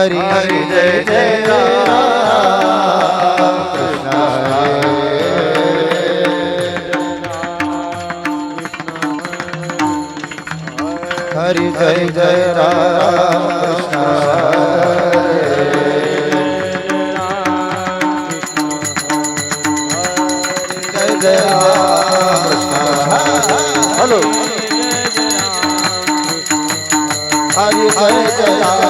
હરિ હરિ જય જય રામ. કૃષ્ણ હરિ જય જય રામ. કૃષ્ણ હલો હરિ જય જય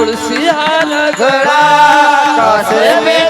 तुलसी हाल घड़ा. कासे में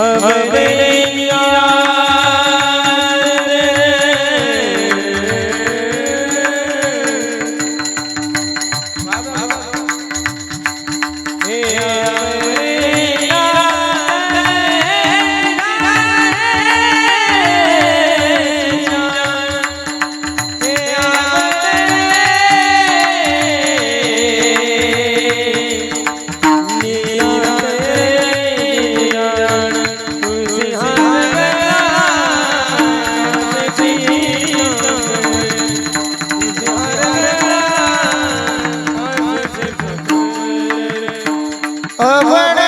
Amen. Amen. Oh, Amen.